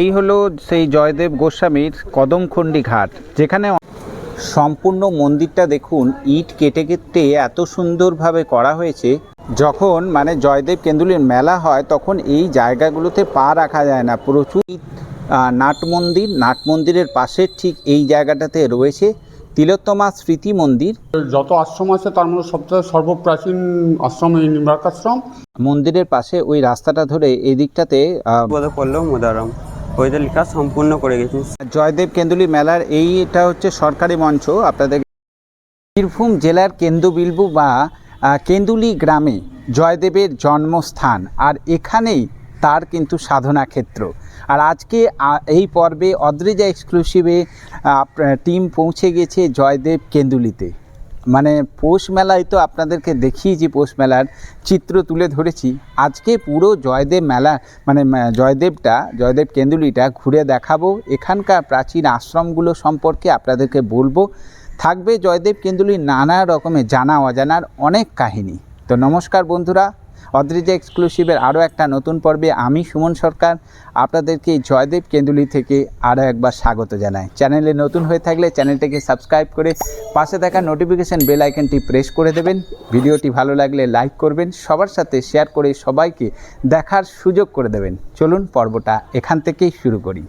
এই হলো সেই জয়দেব গোস্বামীর কদমখণ্ডী ঘাট যেখানে সম্পূর্ণ মন্দিরটা দেখুন ইট কেটে কেটে এত সুন্দরভাবে করা হয়েছে। যখন মানে জয়দেব কেন্দুলির মেলা হয় তখন এই জায়গাগুলোতে পা রাখা যায় না। প্রচুর নাট মন্দির নাট মন্দিরের পাশে ঠিক এই জায়গাটাতে রয়েছে তিলোত্তমা স্মৃতি মন্দির। যত আশ্রম আছে তার মধ্যে সবচেয়ে সর্বপ্রাচীন আশ্রম এই নিম্বার্কাশ্রম মন্দিরের পাশে ওই রাস্তাটা ধরে এই দিকটাতে করলেও মোদারাম। ওইটা লেখা সম্পূর্ণ করে গেছি। জয়দেব কেন্দুলি মেলার এইটা হচ্ছে সরকারি মঞ্চ। আপনাদের বীরভূম জেলার কেন্দুবিলবু বা কেন্দুলি গ্রামে জয়দেবের জন্মস্থান, আর এখানেই তার কিন্তু সাধনা ক্ষেত্র। আর আজকে এই পর্বে অদ্রিজা এক্সক্লুসিভে টিম পৌঁছে গেছে জয়দেব কেন্দুলিতে। মানে পৌষ মেলায় তো আপনাদেরকে দেখিয়েছি পৌষ মেলার চিত্র তুলে ধরেছি। আজকে পুরো জয়দেব মেলা মানে জয়দেবটা, জয়দেব কেন্দুলিটা ঘুরে দেখাবো। এখানকার প্রাচীন আশ্রমগুলো সম্পর্কে আপনাদেরকে বলব। থাকবে জয়দেব কেন্দুলির নানা রকমের জানা অজানার অনেক কাহিনী। তো নমস্কার বন্ধুরা অদ্রিজা এক্সক্লুসিভের আরও একটা নতুন পর্বে আমি সুমন সরকার। আপনাদেরকে জয়দেব কেন্দুলি থেকে আরও একবার স্বাগত জানাই। চ্যানেলে নতুন হয়ে থাকলে চ্যানেলটিকে সাবস্ক্রাইব করে পাশে থাকা নোটিফিকেশান বেল আইকনটি প্রেস করে দেবেন। ভিডিওটি ভালো লাগলে লাইক করবেন, সবার সাথে শেয়ার করে সবাইকে দেখার সুযোগ করে দেবেন। চলুন পর্বটা এখান থেকেই শুরু করি।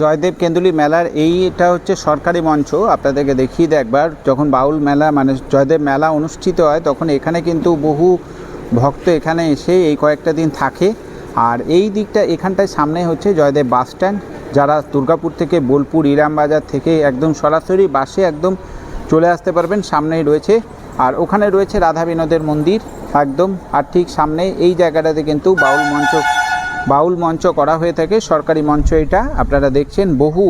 জয়দেব কেন্দুলি মেলার এইটা হচ্ছে সরকারি মঞ্চ। আপনাদেরকে দেখিয়ে দেয় একবার, যখন বাউল মেলা মানে জয়দেব মেলা অনুষ্ঠিত হয়, তখন এখানে কিন্তু বহু ভক্ত এখানে এসে এই কয়েকটা দিন থাকে। আর এই দিকটা এখানটায় সামনে হচ্ছে জয়দেব বাস স্ট্যান্ড, যারা দুর্গাপুর থেকে বোলপুর, ইরামবাজার থেকে একদম সরাসরি বাসে একদম চলে আসতে পারবেন, সামনেই রয়েছে। আর ওখানে রয়েছে রাধা বিনোদের মন্দির, একদম। আর ঠিক সামনে এই জায়গাটাতে কিন্তু বাউল মঞ্চ বাউল মঞ্চ করা হয়ে থাকে, সরকারি মঞ্চ এটা। আপনারা দেখছেন বহু,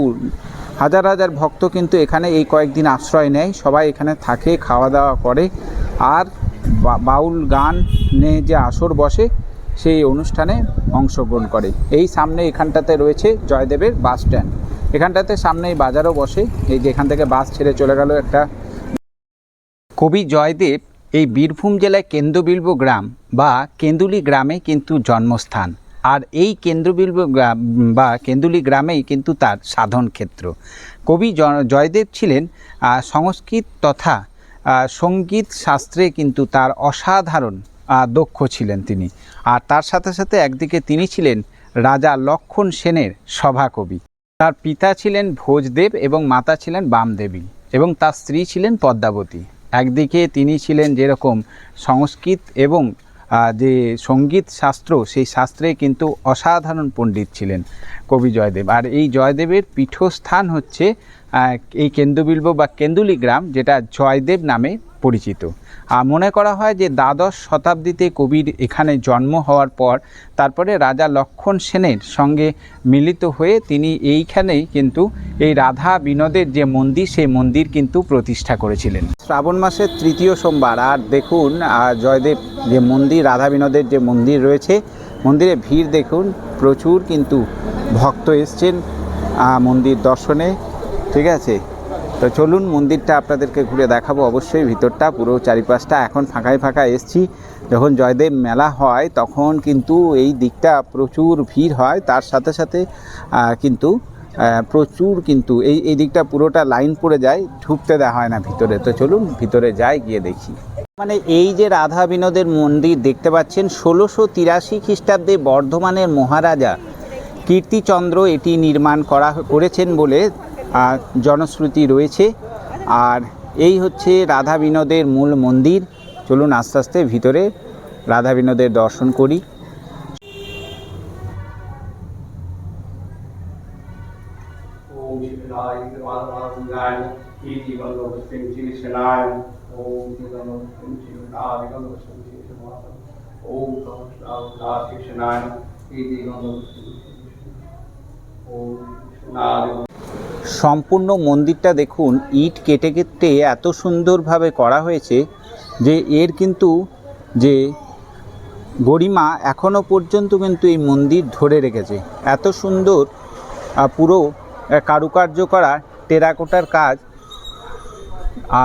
হাজার হাজার ভক্ত কিন্তু এখানে এই কয়েকদিন আশ্রয় নেয়, সবাই এখানে থাকে, খাওয়া দাওয়া করে। আর বাউল গান নিয়ে যে আসর বসে, সেই অনুষ্ঠানে অংশগ্রহণ করে। এই সামনে এখানটাতে রয়েছে জয়দেবের বাস স্ট্যান্ড। এখানটাতে সামনেই বাজারও বসে। এই যে এখান থেকে বাস ছেড়ে চলে গেল একটা কবি জয়দেব, এই বীরভূম জেলায় কেন্দ্রবিলব গ্রাম বা কেন্দুলি গ্রামে কিন্তু জন্মস্থান। আর এই কেন্দ্রবিলব গ্রাম বা কেন্দুলি গ্রামেই কিন্তু তার সাধন ক্ষেত্র। কবি জয়দেব ছিলেন সংস্কৃত তথা সংগীত শাস্ত্রে কিন্তু তার অসাধারণ দক্ষ ছিলেন তিনি। আর তার সাথে সাথে একদিকে তিনি ছিলেন রাজা লক্ষণ সেনের সভাকবি। তার পিতা ছিলেন ভোজদেব এবং মাতা ছিলেন বামদেবী এবং তার স্ত্রী ছিলেন পদ্মাবতী। একদিকে তিনি ছিলেন যেরকম সংস্কৃত এবং যে সংগীত শাস্ত্র, সেই শাস্ত্রে কিন্তু অসাধারণ পণ্ডিত ছিলেন কবি জয়দেব। আর এই জয়দেবের পীঠস্থান হচ্ছে এই কেন্দুবিল্ব বা কেন্দুলি গ্রাম যেটা জয়দেব নামে পরিচিত। আর মনে করা হয় যে দ্বাদশ শতাব্দীতে কবির এখানে জন্ম হওয়ার পর তারপরে রাজা লক্ষণ সেনের সঙ্গে মিলিত হয়ে তিনি এইখানেই কিন্তু এই রাধা বিনোদের যে মন্দির, সেই মন্দির কিন্তু প্রতিষ্ঠা করেছিলেন। শ্রাবণ মাসের তৃতীয় সোমবার, আর দেখুন জয়দেব যে মন্দির, রাধা বিনোদের যে মন্দির রয়েছে, মন্দিরে ভিড় দেখুন, প্রচুর কিন্তু ভক্ত এসছেন মন্দির দর্শনে, ঠিক আছে? তো চলুন মন্দিরটা আপনাদেরকে ঘুরে দেখাবো অবশ্যই। ভিতরটা পুরো চারিপাশটা এখন ফাঁকায় ফাঁকা এসছি। যখন জয়দেব মেলা হয়, তখন কিন্তু এই দিকটা প্রচুর ভিড় হয়। তার সাথে সাথে কিন্তু প্রচুর কিন্তু এই এই দিকটা পুরোটা লাইন পড়ে যায়, ঢুকতে দেওয়া হয় না ভিতরে। তো চলুন ভিতরে যাই, গিয়ে দেখি। মানে এই যে রাধা বিনোদের মন্দির দেখতে পাচ্ছেন, ষোলোশো তিরাশি খ্রিস্টাব্দে বর্ধমানের মহারাজা কীর্তিচন্দ্র এটি নির্মাণ করা করেছেন বলে জনশ্রুতি রয়েছে। আর এই হচ্ছে রাধা বিনোদের মূল মন্দির। চলুন আস্তে আস্তে ভিতরে রাধা বিনোদের দর্শন করি। ओम সম্পূর্ণ মন্দিরটা দেখুন, ইট কেটে কেটে এত সুন্দরভাবে করা হয়েছে যে এর কিন্তু যে গরিমা এখনও পর্যন্ত কিন্তু এই মন্দির ধরে রেখেছে। এত সুন্দর পুরো কারুকার্য করা টেরাকোটার কাজ।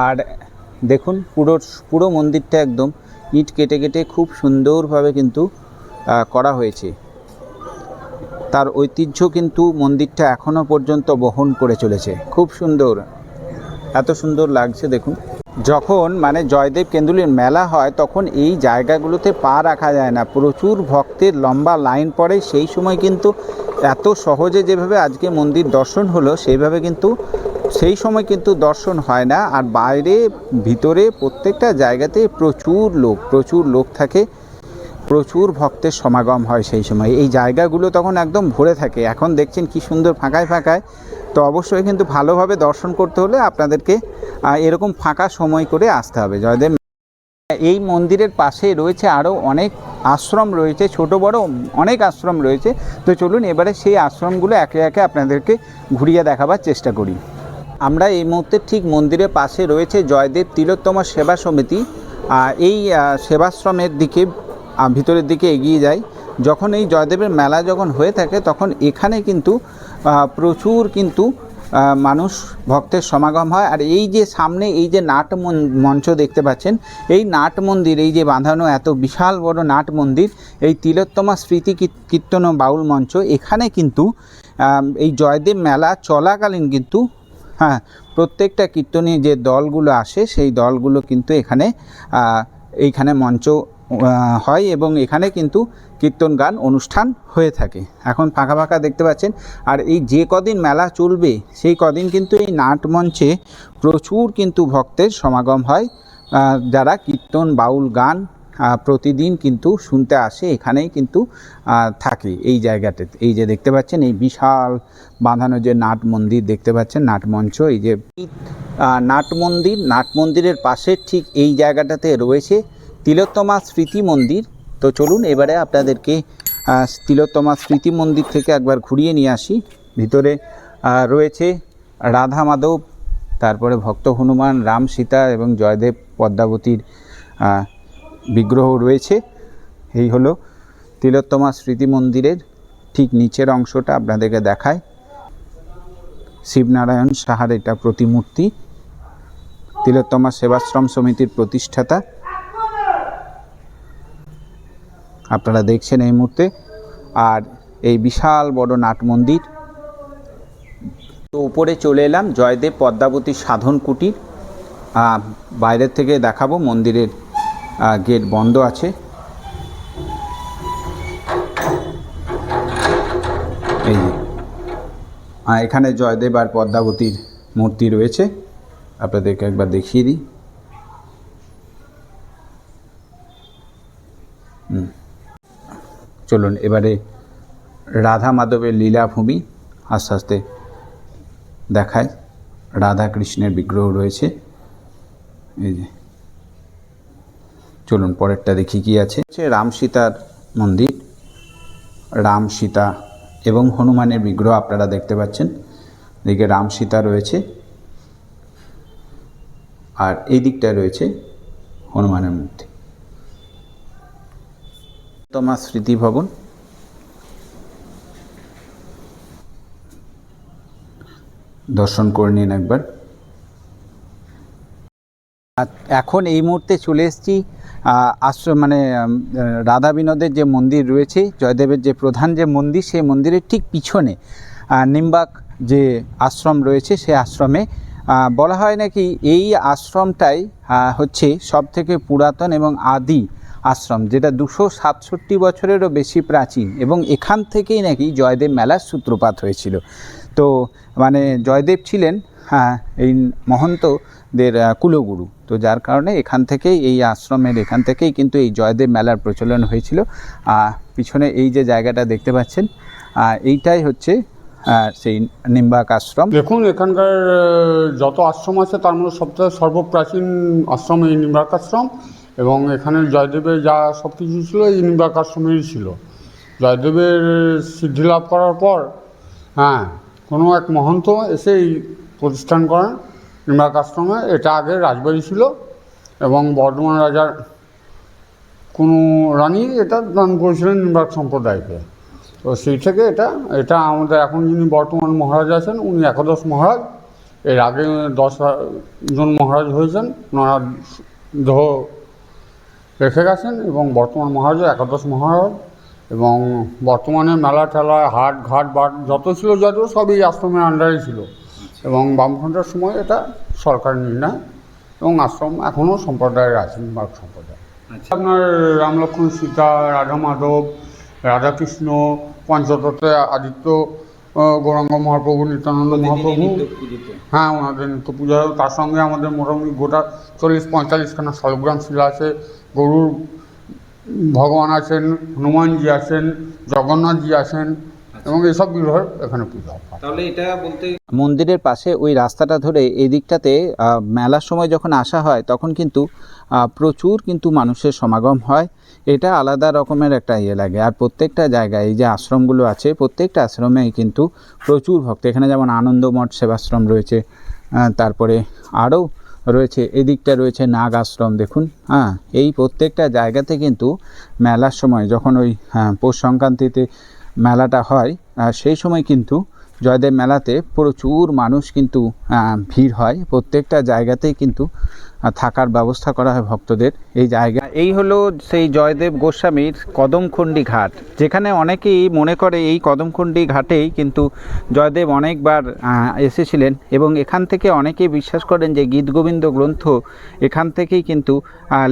আর দেখুন, পুরো পুরো মন্দিরটা একদম ইট কেটে কেটে খুব সুন্দরভাবে কিন্তু করা হয়েছে। তার ঐতিহ্য কিন্তু মন্দিরটা এখনও পর্যন্ত বহন করে চলেছে। খুব সুন্দর। এত সুন্দর লাগছে, দেখুন। যখন মানে জয়দেব কেন্দুলির মেলা হয়, তখন এই জায়গাগুলোতে পা রাখা যায় না। প্রচুর ভক্তের লম্বা লাইন পড়ে। সেই সময় কিন্তু এত সহজে যেভাবে আজকে মন্দির দর্শন হলো, সেইভাবে কিন্তু সেই সময় কিন্তু দর্শন হয় না। আর বাইরে, ভিতরে প্রত্যেকটা জায়গাতে প্রচুর লোক প্রচুর লোক থাকে। প্রচুর ভক্তের সমাগম হয় সেই সময়। এই জায়গাগুলো তখন একদম ভরে থাকে। এখন দেখছেন কি সুন্দর ফাঁকায় ফাঁকায়। তো অবশ্যই কিন্তু ভালোভাবে দর্শন করতে হলে আপনাদেরকে এরকম ফাঁকা সময় করে আসতে হবে। জয়দেব, এই মন্দিরের পাশে রয়েছে আরও অনেক আশ্রম রয়েছে, ছোট বড় অনেক আশ্রম রয়েছে। তো চলুন এবারে সেই আশ্রমগুলো একে একে আপনাদেরকে ঘুরিয়ে দেখাবার চেষ্টা করি। আমরা এই মুহূর্তে ঠিক মন্দিরের পাশে রয়েছে জয়দেব তিলোত্তমা সেবা সমিতি। এই সেবাশ্রমের দিকে ভিতরের দিকে এগিয়ে যাই যখন এই জয়দেবের মেলা যখন হয়ে থাকে, তখন এখানে কিন্তু প্রচুর কিন্তু মানুষ ভক্তের সমাগম হয়। আর এই যে সামনে এই যে নাট মঞ্চ দেখতে পাচ্ছেন, এই নাট মন্দির, এই যে বাঁধানো এত বিশাল বড় নাট মন্দির, এই তিলোত্তমা স্মৃতি কীর্তন ও বাউল মঞ্চ, এখানে কিন্তু এই জয়দেব মেলা চলাকালীন কিন্তু হ্যাঁ প্রত্যেকটা কীর্তনীয় যে দলগুলো আসে, সেই দলগুলো কিন্তু এখানে এইখানে মঞ্চ হয় এবং এখানে কিন্তু কীর্তন গান অনুষ্ঠান হয়ে থাকে। এখন ফাঁকা ফাঁকা দেখতে পাচ্ছেন। আর এই যে কদিন মেলা চলবে, সেই কদিন কিন্তু এই নাট মঞ্চে প্রচুর কিন্তু ভক্তের সমাগম হয়। যারা কীর্তন, বাউল, গান প্রতিদিন কিন্তু শুনতে আসে, এখানেই কিন্তু থাকে এই জায়গাটাতে এই যে দেখতে পাচ্ছেন, এই বিশাল বাঁধানো যে নাট মন্দির দেখতে পাচ্ছেন, নাট মঞ্চ, এই যে নাট মন্দির, নাট মন্দিরের পাশে ঠিক এই জায়গাটাতে রয়েছে। তিলোত্তমা স্মৃতি মন্দির। তো চলুন এবারে আপনাদেরকে তিলোত্তমা স্মৃতি মন্দির থেকে একবার ঘুরিয়ে নিয়ে আসি। ভিতরে রয়েছে রাধা মাধব, তারপরে ভক্ত হনুমান, রাম সীতা এবং জয়দেব পদ্মাবতীর বিগ্রহ রয়েছে। এই হলো তিলোত্তমা স্মৃতি মন্দিরের ঠিক নিচের অংশটা আপনাদেরকে দেখায়। শিবনারায়ণ সাহার এটা প্রতিমূর্তি। তিলোত্তমা সেবাশ্রম সমিতির প্রতিষ্ঠাতা। আপনারা দেখছেন এই মুহূর্তে। আর এই বিশাল বড় নাট মন্দির। তো উপরে চলে এলাম, জয়দেব পদ্মাবতী সাধন কুটির। বাইরের থেকে দেখাবো মন্দিরের গেট বন্ধ আছে। এই এখানে জয়দেব আর পদ্মাবতীর মূর্তি রয়েছে। আপনাদেরকে একবার দেখিয়ে দিই। চলুন, এবারে রাধা মাধবের লীলাভূমি আস্তে আস্তে দেখায়। রাধা কৃষ্ণের বিগ্রহ রয়েছে। এই যে, চলুন, পরেরটা দেখি কি আছে। রাম সীতার মন্দির। রাম সীতা এবং হনুমানের বিগ্রহ আপনারা দেখতে পাচ্ছেন। এদিকে রাম সীতা রয়েছে আর এই দিকটায় রয়েছে হনুমানের মূর্তি। তোমার স্মৃতি ভবন। দর্শন করে নিন একবার। এখন এই মুহূর্তে চলে এসেছি আশ্রম মানে রাধা বিনোদের যে মন্দির রয়েছে, জয়দেবের যে প্রধান যে মন্দির, সেই মন্দিরের ঠিক পিছনে নিম্বাক যে আশ্রম রয়েছে সেই আশ্রমে বলা হয় নাকি এই আশ্রমটাই হচ্ছে সব থেকে পুরাতন এবং আদি আশ্রম, যেটা দুশো সাতষট্টি বছরেরও বেশি প্রাচীন এবং এখান থেকেই নাকি জয়দেব মেলার সূত্রপাত হয়েছিল। তো মানে জয়দেব ছিলেন হ্যাঁ এই মহন্তদের কুলগুরু। তো যার কারণে এখান থেকেই, এই আশ্রমের এখান থেকেই কিন্তু এই জয়দেব মেলার প্রচলন হয়েছিল। পিছনে এই যে জায়গাটা দেখতে পাচ্ছেন এইটাই হচ্ছে সেই নিম্বাক আশ্রম। দেখুন, এখানকার যত আশ্রম আছে, তার মধ্যে সবথেকে সর্বপ্রাচীন আশ্রম এই নিম্বাক আশ্রম। এবং এখানে জয়দেবের যা সব কিছু ছিল নিম্বাক আশ্রমেরই ছিল। জয়দেবের সিদ্ধি লাভ করার পর হ্যাঁ কোনো এক মহন্ত এসে এই প্রতিষ্ঠান করেন নিম্বাক আশ্রমে। এটা আগে রাজবাড়ি ছিল এবং বর্ধমান রাজার কোনো রানী এটা দান করেছিলেন নিম্বাক সম্প্রদায়কে। তো সেই থেকে এটা এটা আমাদের এখন যিনি বর্তমান মহারাজ আছেন, উনি একাদশ মহারাজ। এর আগে দশ জন মহারাজ হয়েছেন। ওনারা দেহ রেখে গেছেন এবং বর্তমান মহারাজ একাদশ মহারাজ এবং বর্তমানে মেলা টেলা হাট ঘাট বাট যত ছিল যত সব এই আশ্রমের আন্ডারে ছিল। এবং বামফ্রন্টের সময় এটা সরকার নির্ণয় এবং আশ্রম এখনও সম্প্রদায়ের আছেন বাঘ সম্প্রদায়। আচ্ছা। আপনার রামলক্ষ্মণ সীতা রাধা মাধব রাধাকৃষ্ণ পঞ্চতত্ত্বে আদিত্য গৌরাঙ্গ মহাপ্রভু নিত্যানন্দ মহাপ্রভু। হ্যাঁ ওনাদের নিত্য পূজা হয় তার সঙ্গে আমাদের মোটামুটি গোটা চল্লিশ পঁয়তাল্লিশখানা শালগ্রাম শিলা আছে। গরুর ভগবান আছেন হনুমানজি আছেন জগন্নাথজি আছেন। এবং এইসব বিগ্রহের এখানে পূজা তাহলে এটা বলতে মন্দিরের পাশে ওই রাস্তাটা ধরে এই দিকটাতে মেলার সময় যখন আসা হয় তখন কিন্তু প্রচুর কিন্তু মানুষের সমাগম হয়। এটা আলাদা রকমের একটা ইয়ে লাগে। আর প্রত্যেকটা জায়গায় এই যে আশ্রমগুলো আছে প্রত্যেকটা আশ্রমেই কিন্তু প্রচুর ভক্ত। এখানে যেমন আনন্দমঠ সেবাশ্রম রয়েছে তারপরে আরও রয়েছে এদিকটা রয়েছে নাগ আশ্রম দেখুন হ্যাঁ। এই প্রত্যেকটা জায়গাতে কিন্তু মেলার সময় যখন ওই হ্যাঁ, পৌষ সংক্রান্তিতে মেলাটা হয় সেই সময় কিন্তু জয়দেব মেলাতে প্রচুর মানুষ কিন্তু ভিড় হয়। প্রত্যেকটা জায়গাতেই কিন্তু থাকার ব্যবস্থা করা হয় ভক্তদের। এই জায়গা এই হলো সেই জয়দেব গোস্বামীর কদমখণ্ডী ঘাট। যেখানে অনেকেই মনে করে এই কদমখণ্ডী ঘাটেই কিন্তু জয়দেব অনেকবার এসেছিলেন এবং এখান থেকে অনেকেই বিশ্বাস করেন যে গীতগোবিন্দ গ্রন্থ এখান থেকেই কিন্তু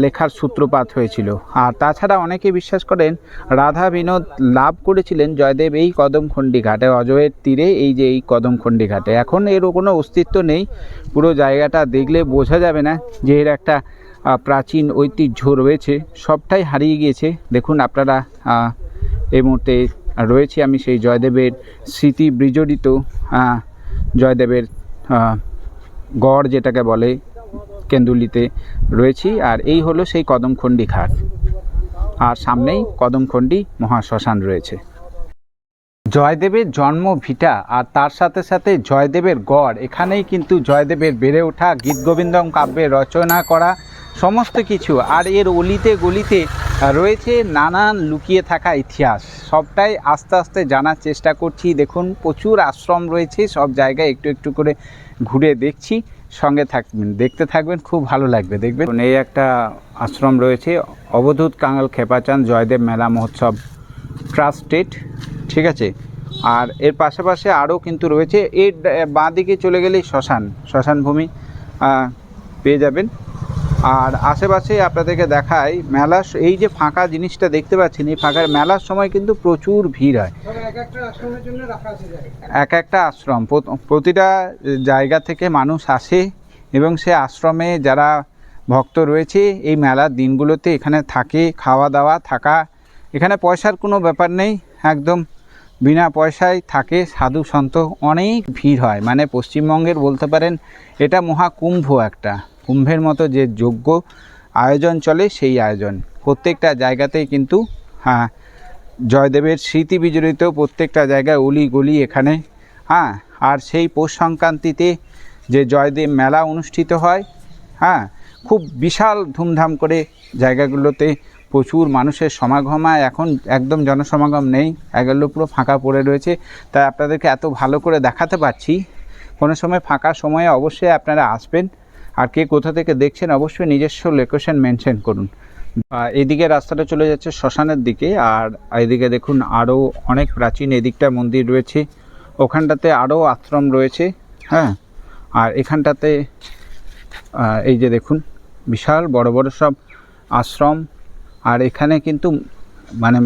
লেখার সূত্রপাত হয়েছিল। আর তাছাড়া অনেকে বিশ্বাস করেন রাধা বিনোদ লাভ করেছিলেন জয়দেব এই কদমখণ্ডী ঘাটে। অজয়ের তীরে এই যে এই কদমখণ্ডী ঘাটে। এখন এর কোনো অস্তিত্ব নেই। পুরো জায়গাটা দেখলে বোঝা যাবে না যে এর একটা প্রাচীন ঐতিহ্য রয়েছে, সবটাই হারিয়ে গিয়েছে। দেখুন আপনারা এই মুহূর্তে রয়েছি আমি সেই জয়দেবের স্মৃতি বিজড়িত জয়দেবের গড় যেটাকে বলে কেন্দুলিতে রয়েছি। আর এই হলো সেই কদমখণ্ডী ঘাট। আর সামনেই কদমখণ্ডী মহাশ্মশান রয়েছে। জয়দেবের জন্ম ভিটা আর তার সাথে সাথে জয়দেবের গড়। এখানেই কিন্তু জয়দেবের বেড়ে ওঠা গীতগোবিন্দম কাব্যে রচনা করা, সমস্ত কিছু। আর এর অলিতে গলিতে রয়েছে নানান লুকিয়ে থাকা ইতিহাস। সবটাই আস্তে আস্তে জানার চেষ্টা করছি। দেখুন, প্রচুর আশ্রম রয়েছে, সব জায়গায় একটু একটু করে ঘুরে দেখছি। সঙ্গে থাকবেন, দেখতে থাকবেন, খুব ভালো লাগবে, দেখবেন। এই একটা আশ্রম রয়েছে, অবধূত কাঙাল খেপাচাঁদ জয়দেব মেলা মহোৎসব ট্রাস্টেড ঠিক আছে? আর এর পাশাপাশি আরও কিন্তু রয়েছে এর বাঁ দিকে চলে গেলেই শ্মশান শ্মশান ভূমি পেয়ে যাবেন। আর আশেপাশে আপনাদেরকে দেখায় মেলা এই যে ফাঁকা জিনিসটা দেখতে পাচ্ছেন এই ফাঁকার মেলার সময় কিন্তু প্রচুর ভিড় হয়। এক একটা আশ্রম প্রত- প্রতিটা জায়গা থেকে মানুষ আসে এবং সে আশ্রমে যারা ভক্ত রয়েছে এই মেলার দিনগুলোতে এখানে থাকে খাওয়া দাওয়া থাকা। এখানে পয়সার কোনো ব্যাপার নেই একদম। বিনা পয়সায় থাকে সাধু সন্ত, অনেক ভিড় হয়। মানে পশ্চিমবঙ্গের বলতে পারেন, এটা মহাকুম্ভ একটা। কুম্ভের মতো যে যোগ্য আয়োজন চলে, সেই আয়োজন। প্রত্যেকটা জায়গাতেই কিন্তু হ্যাঁ জয়দেবের স্মৃতি বিজড়িত প্রত্যেকটা জায়গায় অলি গলি এখানে হ্যাঁ আর সেই পৌষ সংক্রান্তিতে যে জয়দেব মেলা অনুষ্ঠিত হয় হ্যাঁ খুব বিশাল ধুমধাম করে জায়গাগুলোতে প্রচুর মানুষের সমাগম হয়। এখন একদম জনসমাগম নেই। এগুলো পুরো ফাঁকা পড়ে রয়েছে। তাই আপনাদেরকে এত ভালো করে দেখাতে পারছি। কোনো সময় ফাঁকা সময়ে অবশ্যই আপনারা আসবেন। আর কে কোথা থেকে দেখছেন অবশ্যই নিজস্ব লোকেশন মেনশন করুন। এদিকে রাস্তাটা চলে যাচ্ছে শ্মশানের দিকে। আর এদিকে দেখুন আরও অনেক প্রাচীন এদিকটা মন্দির রয়েছে। ওখানটাতে আরও আশ্রম রয়েছে। হ্যাঁ? আর এখানটাতে এই যে দেখুন, বিশাল বড় বড় সব আশ্রম। আর এখানে কিন্তু মানে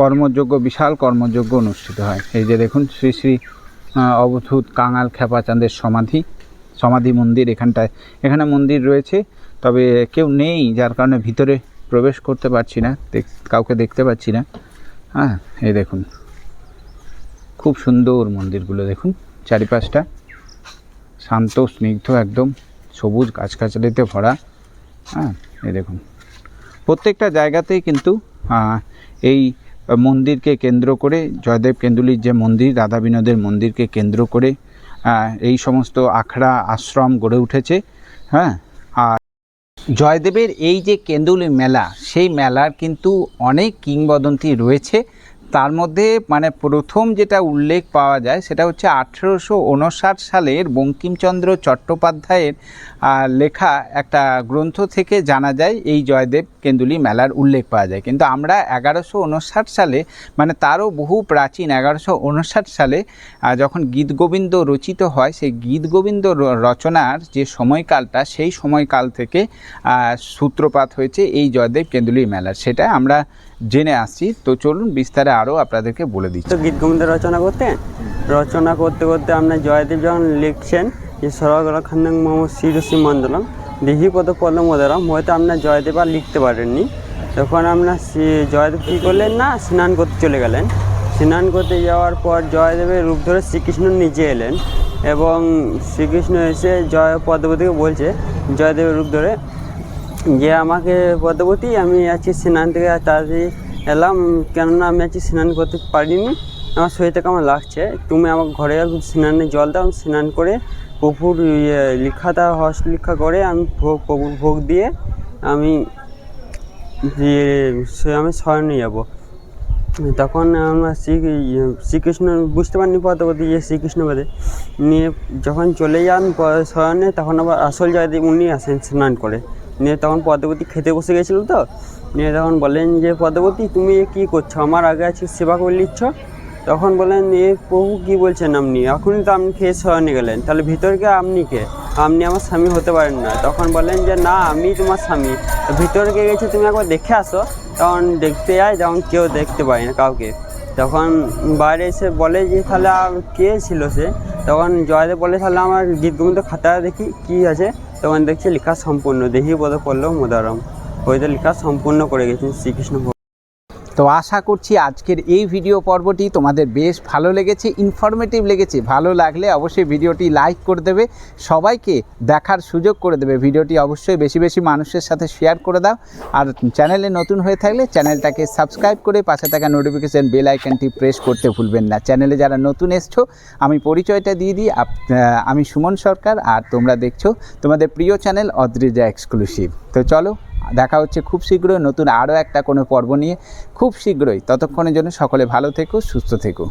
কর্মযোগ্য বিশাল কর্মযোগ্য অনুষ্ঠিত হয়। এই যে দেখুন, শ্রী শ্রী অবধূত কাঙাল খেপাচাঁদের সমাধি সমাধি মন্দির এখানটায়। এখানে মন্দির রয়েছে, তবে কেউ নেই যার কারণে ভিতরে প্রবেশ করতে পারছি না কাউকে দেখতে পাচ্ছি না। হ্যাঁ এই দেখুন, খুব সুন্দর মন্দিরগুলো দেখুন, চারিপাশটা শান্ত, স্নিগ্ধ, একদম সবুজ, গাছগাছালিতে ভরা। হ্যাঁ এই দেখুন। প্রত্যেকটা জায়গাতেই কিন্তু এই মন্দিরকে কেন্দ্র করে, জয়দেব কেন্দুলির যে মন্দির, রাধা বিনোদের মন্দিরকে কেন্দ্র করে এই সমস্ত আখড়া আশ্রম গড়ে উঠেছে হ্যাঁ? আর জয়দেবের এই যে কেন্দুলি মেলা, সেই মেলার কিন্তু অনেক কিংবদন্তি রয়েছে। তার মধ্যে মানে প্রথম যেটা উল্লেখ পাওয়া যায় সেটা হচ্ছে আঠেরোশো উনষাট সালের বঙ্কিমচন্দ্র চট্টোপাধ্যায়ের লেখা একটা গ্রন্থ থেকে জানা যায় এই জয়দেব কেন্দুলি মেলার উল্লেখ পাওয়া যায়। কিন্তু আমরা এগারোশো উনষাট সালে মানে তারও বহু প্রাচীন এগারোশো উনষাট সালে যখন গীতগোবিন্দ রচিত হয়, সেই গীতগোবিন্দ রচনার যে সময়কালটা সেই সময়কাল থেকে সূত্রপাত হয়েছে এই জয়দেব কেন্দুলি মেলার। সেটা আমরা জেনে আসছি। তো চলুন বিস্তারে আরও আপনাদেরকে বলে দিচ্ছি। তো গীত গোবিন্দ রচনা করতেন রচনা করতে করতে আপনার জয়দেব যখন লিখছেন যে সরগর খান্দাং মোহাম্মদ সিরসি মন্ডলম দেহি পদ পদ মোদারাম হয়তো আপনার জয়দেব আর লিখতে পারেননি। তখন আপনার জয়দেব কী করলেন না, স্নান করতে চলে গেলেন। স্নান করতে যাওয়ার পর জয়দেবের রূপ ধরে শ্রীকৃষ্ণ নিচে এলেন এবং শ্রীকৃষ্ণ এসে জয় পদ্মপতিকে বলছে, জয়দেবের রূপ ধরে যে আমাকে পদ্মবতী আমি আজকে স্নান থেকে তাড়াতাড়ি এলাম। কেননা আমি আজকে স্নান করতে পারিনি। আমার শরীরটা কেমন লাগছে? তুমি আমার ঘরে স্নানে জল দাও আমি স্নান করে প্রভুর ইয়ে লিখাটা হস্তলিখা করে আমি ভোগ, প্রভুর ভোগ দিয়ে আমি আমি শয়নে যাব। তখন আমরা শ্রী, শ্রীকৃষ্ণ বুঝতে পারিনি পদ্মপতি যে শ্রীকৃষ্ণ বলে। নিয়ে যখন চলে যান শয়নে তখন আবার আসল জয়দেব উনি আসেন স্নান করে। নিয়ে তখন পদ্মপতি খেতে বসে গেছিল তো। নিয়ে তখন বলেন যে পদ্মপতি তুমি কী করছ? আমার আগে আছে সেবা করে নিচ্ছ? তখন বলেন, এ প্রভু কী বলছেন আপনি? এখনই তো আপনি খেয়ে শয়নে গেলেন। তাহলে ভিতরকে আপনি কে? আপনি আমার স্বামী হতে পারেন না। তখন বলেন যে, না, আমি তোমার স্বামী। তো ভিতরে কে গেছি, তুমি একবার দেখে আসো। তখন দেখতে যায় তখন কেউ দেখতে পায় না কাউকে। তখন বাইরে এসে বলে যে, তাহলে কে ছিল সে? তখন জয়দেব বলে, তাহলে আমার গীত গোবিন্দ খাতা দেখি, কি আছে? তখন দেখছি লেখা সম্পূর্ণ দেখি বোধ করলেও মোদারম হয়তো লেখা সম্পূর্ণ করে গেছেন শ্রীকৃষ্ণ। তো আশা করছি আজকের এই ভিডিও পর্বটি তোমাদের বেশ ভালো লেগেছে ইনফরমেটিভ লেগেছে। ভালো লাগলে অবশ্যই ভিডিওটি লাইক করে দেবে, সবাইকে দেখার সুযোগ করে দেবে। ভিডিওটি অবশ্যই বেশি বেশি মানুষের সাথে শেয়ার করে দাও। আর চ্যানেলে নতুন হয়ে থাকলে চ্যানেলটাকে সাবস্ক্রাইব করে পাশে থাকা নোটিফিকেশান বেল আইকনটি প্রেস করতে ভুলবেন না। চ্যানেলে যারা নতুন এসছো, আমি পরিচয়টা দিয়ে দিই। আমি সুমন সরকার, আর তোমরা দেখছ তোমাদের প্রিয় চ্যানেল অদ্রিজা এক্সক্লুসিভ তো চলো দেখা হচ্ছে খুব শীঘ্রই নতুন আরও একটা কোনো পর্ব নিয়ে। খুব শীঘ্রই। ততক্ষণের জন্য সকলে ভালো থেকো, সুস্থ থেকো।